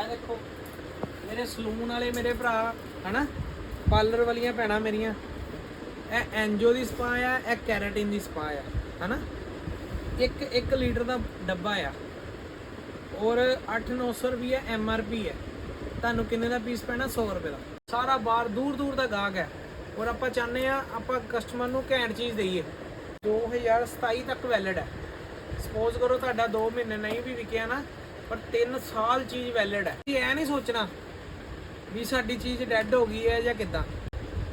ਇਹ ਦੇਖੋ, ਮੇਰੇ ਸਲੂਨ ਵਾਲੇ ਮੇਰੇ ਭਰਾ, ਹਨਾ? ਪਾਰਲਰ ਵਾਲੀਆਂ ਭੈਣਾਂ ਮੇਰੀਆਂ। ਇਹ ਐਂਜੋ ਦੀ ਸਪਾ ਆ, ਇਹ ਕੈਰਾਟਿਨ ਦੀ ਸਪਾ ਆ, ਹਨਾ? ਇੱਕ 1 ਲੀਟਰ ਦਾ ਡੱਬਾ ਆ। ਔਰ 8-900 ਰੁਪਏ ਐਮ ਆਰ ਪੀ ਹੈ ਤੁਹਾਨੂੰ ਕਿੰਨੇ ਦਾ ਪੀਸ ਪੈਣਾ? 100 ਰੁਪਏ ਦਾ। ਸਾਰਾ ਬਾਹਰ ਦੂਰ ਦੂਰ ਦਾ ਗਾਹਕ ਹੈ ਔਰ ਆਪਾਂ ਚਾਹੁੰਦੇ ਆ ਆਪਾਂ ਕਸਟਮਰ ਨੂੰ ਘੈਂਟ ਚੀਜ਼ ਦਈਏ। 2027 ਤੱਕ ਵੈਲਿਡ ਹੈ ਸਪੋਜ਼ ਕਰੋ ਤੁਹਾਡਾ 2 ਮਹੀਨੇ ਨਹੀਂ ਵੀ ਵਿਕਿਆ ਨਾ ਪਰ 3 ਸਾਲ ਚੀਜ਼ ਵੈਲਿਡ ਹੈ। ਤੁਸੀਂ ਐ ਨਹੀਂ ਸੋਚਣਾ ਵੀ ਸਾਡੀ ਚੀਜ਼ ਡੈੱਡ ਹੋ ਗਈ ਹੈ ਜਾਂ ਕਿੱਦਾਂ।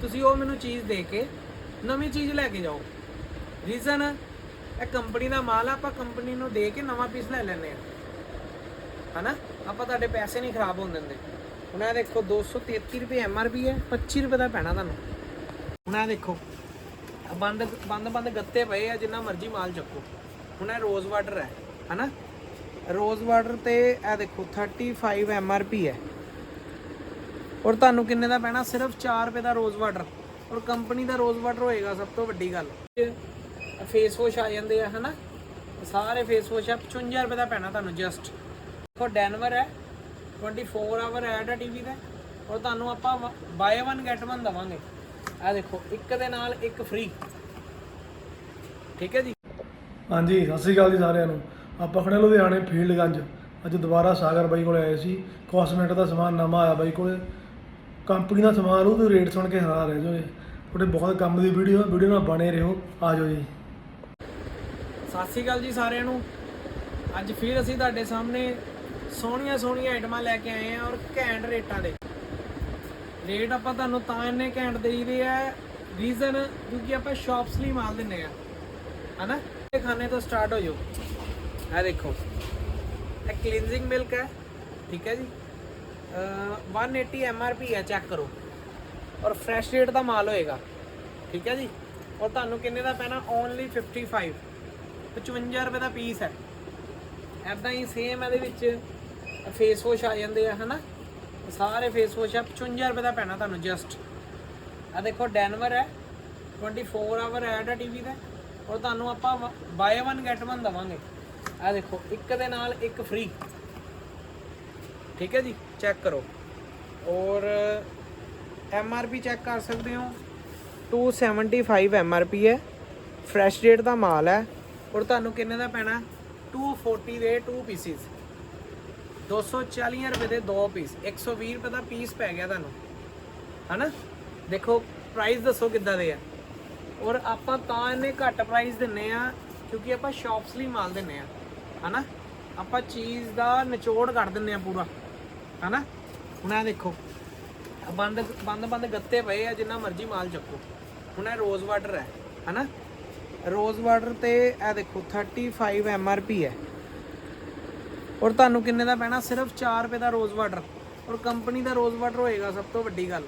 ਤੁਸੀਂ ਉਹ ਮੈਨੂੰ ਚੀਜ਼ ਦੇ ਕੇ ਨਵੀਂ ਚੀਜ਼ ਲੈ ਕੇ ਜਾਓ। ਰੀਜ਼ਨ ਇਹ ਕੰਪਨੀ ਦਾ ਮਾਲ ਆ, ਆਪਾਂ ਕੰਪਨੀ ਨੂੰ ਦੇ ਕੇ ਨਵਾਂ ਪੀਸ ਲੈ ਲੈਂਦੇ ਆ ਹਨਾ? ਆਪਾਂ ਤੁਹਾਡੇ ਪੈਸੇ ਨਹੀਂ ਖਰਾਬ ਹੋਣ ਦਿੰਦੇ। ਹੁਣ ਇਹ ਦੇਖੋ 233 ਰੁਪਏ ਐੱਮ ਆਰ ਪੀ ਹੈ 25 ਰੁਪਏ ਦਾ ਪੈਣਾ ਤੁਹਾਨੂੰ। ਹੁਣ ਇਹ ਦੇਖੋ, ਬੰਦ ਬੰਦ ਬੰਦ ਗੱਤੇ ਪਏ ਆ, ਜਿੰਨਾ ਮਰਜ਼ੀ ਮਾਲ ਚੱਕੋ। ਹੁਣ ਇਹ ਰੋਜ਼ ਵਾਟਰ ਹੈ, ਹਨਾ? ਰੋਜ਼ ਵਾਟਰ ਤੇ ਇਹ ਦੇਖੋ 35 ਐਮਆਰਪੀ ਹੈ। ਔਰ ਤੁਹਾਨੂੰ ਕਿੰਨੇ ਦਾ ਪੈਣਾ? ਸਿਰਫ 4 ਰੁਪਏ ਦਾ ਰੋਜ਼ ਵਾਟਰ। ਔਰ ਕੰਪਨੀ ਦਾ ਰੋਜ਼ ਵਾਟਰ ਹੋਏਗਾ ਸਭ ਤੋਂ ਵੱਡੀ ਗੱਲ। ਫੇਸ ਵਾਸ਼ ਆ ਜਾਂਦੇ ਆ, ਹਨਾ? ਸਾਰੇ ਫੇਸ ਵਾਸ਼ ਆ 55 ਰੁਪਏ ਦਾ ਪੈਣਾ ਤੁਹਾਨੂੰ ਜਸਟ ਦੇਖੋ ਡੈਨਵਰ ਹੈ 24 ਆਵਰ ਐਡ ਹੈ ਟੀਵੀ ਦਾ। ਔਰ ਤੁਹਾਨੂੰ ਆਪਾਂ ਬਾਏ 1 ਗੈਟ 1 ਦਵਾਂਗੇ। ਆ ਦੇਖੋ, ਇੱਕ ਦੇ ਨਾਲ ਇੱਕ ਫ੍ਰੀ ਠੀਕ ਹੈ ਜੀ? ਹਾਂਜੀ, ਸਤਿ ਸ਼੍ਰੀ ਅਕਾਲ ਜੀ ਸਾਰਿਆਂ ਨੂੰ। ਆਪਾਂ ਖੜੇ ਲੁਧਿਆਣੇ, ਫੀਲਡਗੰਜ। ਅੱਜ ਦੁਬਾਰਾ ਸਾਗਰ ਬਾਈ ਕੋਲ ਆਏ ਸੀ। ਕਾਸਮੈਟਿਕ ਦਾ ਸਮਾਨ ਨਵਾਂ ਆਇਆ ਬਾਈ ਕੋਲ। ਕੰਪਨੀ ਦਾ ਸਮਾਨ ਉਹਦੇ ਰੇਟ ਸੁਣ ਕੇ ਹੈਰਾਨ ਰਹਿ ਜਾਓਗੇ ਤੁਹਾਡੇ ਬਹੁਤ ਕੰਮ ਦੀ ਵੀਡੀਓ ਆ। ਵੀਡੀਓ ਨਾਲ ਬਣੇ ਰਹੋ। ਆ ਜਾਓ ਜੀ। ਸਤਿ ਸ਼੍ਰੀ ਅਕਾਲ ਜੀ ਸਾਰਿਆਂ ਨੂੰ। ਅੱਜ ਫਿਰ ਅਸੀਂ ਤੁਹਾਡੇ ਸਾਹਮਣੇ ਸੋਹਣੀਆਂ ਸੋਹਣੀਆਂ ਆਈਟਮਾਂ ਲੈ ਕੇ ਆਏ ਆ ਔਰ ਘੈਂਟ ਰੇਟਾਂ ਦੇ। ਰੇਟ ਆਪਾਂ ਤੁਹਾਨੂੰ ਤਾਂ ਇੰਨੇ ਘੈਂਟ ਦੇਈਦੇ ਆ ਰੀਜ਼ਨ ਕਿਉਂਕਿ ਆਪਾਂ ਸ਼ਾਪਸ ਲਈ ਮਾਲ ਦਿੰਨੇ ਆ। ਹਨਾ? ਇਹ ਖਾਣੇ ਤੋਂ ਸਟਾਰਟ ਹੋ ਜਾਓ। ਇਹ ਦੇਖੋ। ਇਹ ਕਲੀਨਜ਼ਿੰਗ ਮਿਲਕ ਹੈ, ਠੀਕ ਹੈ ਜੀ? ਅਹ 180 ਐਮਆਰਪੀ ਹੈ ਚੈੱਕ ਕਰੋ। ਔਰ ਫਰੈਸ਼ ਰੇਟ ਦਾ ਮਾਲ ਹੋਏਗਾ, ਠੀਕ ਹੈ ਜੀ? ਔਰ ਤੁਹਾਨੂੰ ਕਿੰਨੇ ਦਾ ਪੈਣਾ? ਓਨਲੀ 55 55 ਰੁਪਏ ਦਾ ਪੀਸ ਹੈ। ਐਦਾਂ ਹੀ ਸੇਮ ਇਹਦੇ ਵਿੱਚ ਫੇਸ ਵਾਸ਼ ਆ ਜਾਂਦੇ ਆ, ਹਨਾ? ਸਾਰੇ ਫੇਸ ਵਾਸ਼ ਆ 55 ਰੁਪਏ ਦਾ ਪੈਣਾ ਤੁਹਾਨੂੰ ਜਸਟ ਆ ਦੇਖੋ ਡੈਨਵਰ ਹੈ। 24 ਆਵਰ ਐਡ ਹੈ ਟੀਵੀ ਦਾ ਔਰ ਤੁਹਾਨੂੰ ਆਪਾਂ ਬਾਏ 1 ਗੈਟ 1 ਦਵਾਂਗੇ। ਆ ਦੇਖੋ, ਇੱਕ ਦੇ ਨਾਲ ਇੱਕ ਫ੍ਰੀ ਠੀਕ ਹੈ ਜੀ? ਚੈੱਕ ਕਰੋ। ਔਰ ਐਮ ਆਰ ਪੀ ਚੈੱਕ ਕਰ ਸਕਦੇ ਹੋ। 275 ਐਮ ਆਰ ਪੀ ਹੈ। ਫਰੈਸ਼ ਰੇਟ ਦਾ ਮਾਲ ਹੈ। ਔਰ ਤੁਹਾਨੂੰ ਕਿੰਨੇ ਦਾ ਪੈਣਾ? 240 ਦੇ 2 ਪੀਸਿਸ 240 ਰੁਪਏ ਦੇ 2 ਪੀਸ 120 ਰੁਪਏ ਦਾ ਪੀਸ ਪੈ ਗਿਆ ਤੁਹਾਨੂੰ। ਹਨਾ? ਦੇਖੋ ਪ੍ਰਾਈਸ ਦੱਸੋ ਕਿੱਦਾਂ ਦੇ ਆ। ਔਰ ਆਪਾਂ ਤਾਂ ਇਹਨੇ ਘੱਟ ਪ੍ਰਾਈਸ ਦਿੰਨੇ ਆ, ਕਿਉਂਕਿ ਆਪਾਂ ਸ਼ਾਪਸ ਲਈ ਮਾਲ ਦਿੰਨੇ ਆ। ਹਨਾ? ਆਪਾਂ ਚੀਜ਼ ਦਾ ਨਿਚੋੜ ਕੱਢ ਦਿੰਨੇ ਆ ਪੂਰਾ, ਹਨਾ? ਹੁਣ ਇਹ ਦੇਖੋ ਬੰਦ ਬੰਦ ਬੰਦ ਗੱਤੇ ਪਏ ਆ, ਜਿੰਨਾ ਮਰਜ਼ੀ ਮਾਲ ਚੱਕੋ। ਹੁਣ ਇਹ ਰੋਜ਼ ਵਾਟਰ ਹੈ, ਹਨਾ? ਰੋਜ਼ ਵਾਟਰ ਤੇ ਇਹ ਦੇਖੋ 35 ਪੀ ਹੈ। ਔਰ ਤੁਹਾਨੂੰ ਕਿੰਨੇ ਦਾ ਪੈਣਾ? ਸਿਰਫ 4 ਰੁਪਏ ਦਾ ਰੋਜ਼ ਵਾਟਰ ਔਰ ਕੰਪਨੀ ਦਾ ਰੋਜ਼ ਵਾਟਰ ਹੋਏਗਾ ਸਭ ਤੋਂ ਵੱਡੀ ਗੱਲ।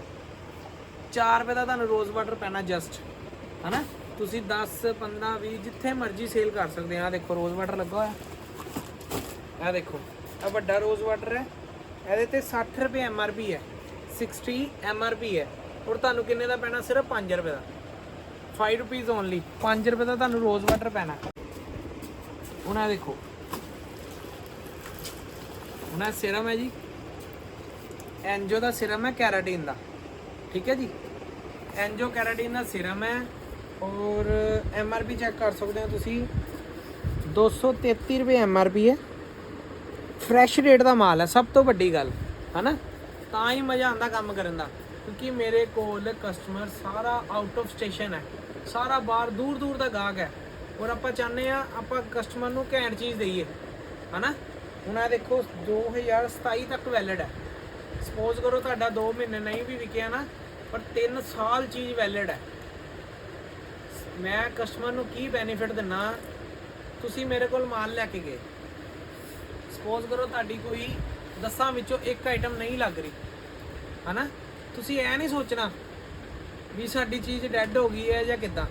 4 ਰੁਪਏ ਦਾ ਤੁਹਾਨੂੰ ਰੋਜ਼ ਵਾਟਰ ਪੈਣਾ ਜਸਟ ਹਨਾ? ਤੁਸੀਂ 10 15 20 ਜਿੱਥੇ ਮਰਜ਼ੀ ਸੇਲ ਕਰ ਸਕਦੇ ਆ। ਦੇਖੋ ਰੋਜ਼ ਵਾਟਰ ਲੱਗਾ ਹੋਇਆ। ਇਹ ਦੇਖੋ ਇਹ ਵੱਡਾ ਰੋਜ਼ ਵਾਟਰ ਹੈ। ਇਹਦੇ ਤੇ 60 ਰੁਪਏ ਐੱਮ ਆਰ ਪੀ ਹੈ 60 ਪੀ ਹੈ। ਔਰ ਤੁਹਾਨੂੰ ਕਿੰਨੇ ਦਾ ਪੈਣਾ? ਸਿਰਫ 5 ਰੁਪਏ ਦਾ। 5 ਰੁਪੀਸ ਓਨਲੀ 5 ਰੁਪਏ ਦਾ ਤੁਹਾਨੂੰ ਰੋਜ਼ ਵਾਟਰ ਪੈਣਾ। ਹੁਣ ਇਹ ਦੇਖੋ। ਹੁਣ ਇਹ ਸਿਰਮ ਹੈ ਜੀ। ਐਨਜੋ ਦਾ ਸਿਰਮ ਹੈ ਕੈਰਾਟਿਨ ਦਾ। ਠੀਕ ਹੈ ਜੀ? ਐਨਜੋ ਕੈਰਾਟਿਨ ਦਾ ਸਿਰਮ ਹੈ। ਔਰ ਐਮ ਆਰ ਪੀ ਚੈੱਕ ਕਰ ਸਕਦੇ ਹੋ ਤੁਸੀਂ। 233 ਰੁਪਏ ਐਮ ਆਰ ਪੀ ਹੈ। ਫਰੈਸ਼ ਰੇਟ ਦਾ ਮਾਲ ਹੈ ਸਭ ਤੋਂ ਵੱਡੀ ਗੱਲ, ਹਨਾ? ਤਾਂ ਹੀ ਮਜ਼ਾ ਆਉਂਦਾ ਕੰਮ ਕਰਨ ਦਾ, ਕਿਉਂਕਿ ਮੇਰੇ ਕੋਲ ਕਸਟਮਰ ਸਾਰਾ ਆਊਟ ਆਫ ਸਟੇਸ਼ਨ ਹੈ, ਸਾਰਾ ਬਾਹਰ ਦੂਰ ਦੂਰ ਦਾ ਗਾਹਕ ਹੈ। ਔਰ ਆਪਾਂ ਚਾਹੁੰਦੇ ਆ ਆਪਾਂ ਕਸਟਮਰ ਨੂੰ ਘੈਂਟ ਚੀਜ਼ ਦਈਏ, ਹਨਾ? ਹੁਣ ਇਹ ਦੇਖੋ 2027 ਤੱਕ ਵੈਲਿਡ ਹੈ। ਸਪੋਜ਼ ਕਰੋ ਤੁਹਾਡਾ 2 ਮਹੀਨੇ ਨਹੀਂ ਵੀ ਵਿਕਿਆ ਨਾ, ਪਰ 3 ਸਾਲ ਚੀਜ਼ ਵੈਲਿਡ ਹੈ। ਮੈਂ ਕਸਟਮਰ ਨੂੰ ਕੀ ਬੈਨੀਫਿਟ ਦਿੰਨਾ, ਤੁਸੀਂ ਮੇਰੇ ਕੋਲ ਮਾਲ ਲੈ ਕੇ ਗਏ। ਸਪੋਜ਼ ਕਰੋ ਤੁਹਾਡੀ ਕੋਈ ਦਸਾਂ ਵਿੱਚੋਂ ਇੱਕ ਆਈਟਮ ਨਹੀਂ ਲੱਗ ਰਹੀ, ਹਨਾ? ਤੁਸੀਂ ਐ ਨਹੀਂ ਸੋਚਣਾ ਵੀ ਸਾਡੀ ਚੀਜ਼ ਡੈੱਡ ਹੋ ਗਈ ਹੈ ਜਾਂ ਕਿੱਦਾਂ।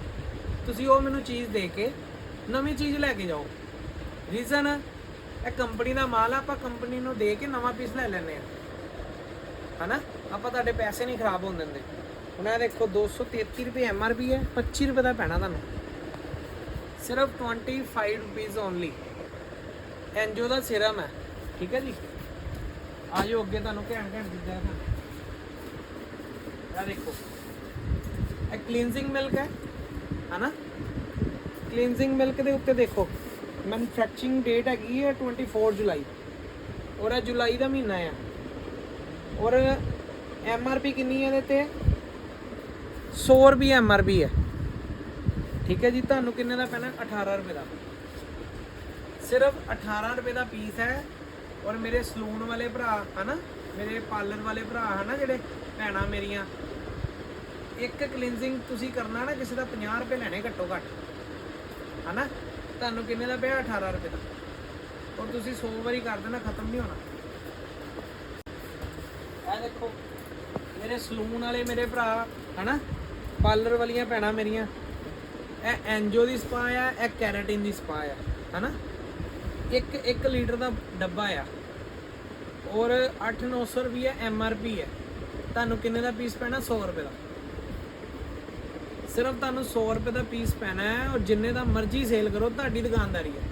ਤੁਸੀਂ ਉਹ ਮੈਨੂੰ ਚੀਜ਼ ਦੇ ਕੇ ਨਵੀਂ ਚੀਜ਼ ਲੈ ਕੇ ਜਾਓ। ਰੀਜ਼ਨ ਇਹ ਕੰਪਨੀ ਦਾ ਮਾਲ ਆ, ਆਪਾਂ ਕੰਪਨੀ ਨੂੰ ਦੇ ਕੇ ਨਵਾਂ ਪੀਸ ਲੈ ਲੈਂਦੇ ਆ ਹਨਾ? ਆਪਾਂ ਤੁਹਾਡੇ ਪੈਸੇ ਨਹੀਂ ਖਰਾਬ ਹੋਣ ਦਿੰਦੇ। ਹੁਣ ਇਹ ਦੇਖੋ 233 ਰੁਪਏ ਐੱਮ ਆਰ ਪੀ ਹੈ 25 ਰੁਪਏ ਦਾ ਪੈਣਾ ਤੁਹਾਨੂੰ। ਸਿਰਫ 25 ਰੁਪੀਸ ਓਨਲੀ ਐਂਜੋ ਦਾ ਸਿਰਮ ਹੈ। ਠੀਕ ਹੈ ਜੀ? ਆਜੋ ਅੱਗੇ ਤੁਹਾਨੂੰ ਘੈਂਟ ਘੈਂਟ ਦਿੱਤਾ ਦਿਖਾਉਂਦੇ ਦੇਖੋ। ਇਹ ਕਲੀਨਜ਼ਿੰਗ ਮਿਲਕ ਹੈ, ਹਨਾ? ਕਲੀਨਜ਼ਿੰਗ ਮਿਲਕ ਦੇ ਉੱਤੇ ਦੇਖੋ ਮੈਨੂਫੈਕਚਰਿੰਗ ਡੇਟ ਹੈਗੀ ਹੈ 24 ਜੁਲਾਈ। ਔਰ ਇਹ ਜੁਲਾਈ ਦਾ ਮਹੀਨਾ ਆ। ਔਰ ਐਮ ਆਰ ਪੀ ਕਿੰਨੀ ਹੈ ਇਹਦੇ ਤੇ? 100 ਰੁਪਏ ਐਮ ਆਰ ਪੀ ਹੈ। ਠੀਕ ਹੈ ਜੀ, ਤੁਹਾਨੂੰ ਕਿੰਨੇ ਦਾ ਪੈਣਾ? 18 ਰੁਪਏ ਦਾ। ਸਿਰਫ 18 ਰੁਪਏ ਦਾ ਪੀਸ ਹੈ ਔਰ ਮੇਰੇ ਸਲੂਨ ਵਾਲੇ ਭਰਾ ਹਨਾ ਮੇਰੇ ਪਾਰਲਰ ਵਾਲੇ ਭਰਾ ਹਨਾ ਜਿਹੜੇ ਭੈਣਾਂ ਮੇਰੀਆਂ ਇੱਕ ਕਲੀਨਜ਼ਿੰਗ ਤੁਸੀਂ ਕਰਨਾ ਨਾ ਕਿਸੇ ਦਾ 50 ਰੁਪਏ ਲੈਣੇ ਘੱਟੋ ਘੱਟ ਹਨਾ ਤੁਹਾਨੂੰ ਕਿੰਨੇ ਦਾ ਪਿਆ 18 ਰੁਪਏ ਦਾ ਔਰ ਤੁਸੀਂ 100 ਵਾਰੀ ਕਰ ਦੇਣਾ ਖਤਮ ਨਹੀਂ ਹੋਣਾ ਇਹ ਦੇਖੋ ਮੇਰੇ ਸਲੂਨ ਵਾਲੇ ਮੇਰੇ ਭਰਾ ਹਨਾ ਪਾਰਲਰ ਵਾਲੀਆਂ ਭੈਣਾਂ ਮੇਰੀਆਂ ਇਹ ਐਂਜੋ ਦੀ ਸਪਾ ਆ ਇਹ ਕੈਰਾਟਿਨ ਦੀ ਸਪਾ ਆ ਹਨਾ ਇੱਕ 1 ਲੀਟਰ ਦਾ ਡੱਬਾ ਆ। ਔਰ 8-900 ਰੁਪਏ ਐਮ ਆਰ ਪੀ ਹੈ ਤੁਹਾਨੂੰ ਕਿੰਨੇ ਦਾ ਪੀਸ ਪੈਣਾ? 100 ਰੁਪਏ ਦਾ। ਸਿਰਫ ਤੁਹਾਨੂੰ 100 ਰੁਪਏ ਦਾ ਪੀਸ ਪੈਣਾ ਹੈ ਔਰ ਜਿੰਨੇ ਦਾ ਮਰਜ਼ੀ ਸੇਲ ਕਰੋ, ਤੁਹਾਡੀ ਦੁਕਾਨਦਾਰੀ ਹੈ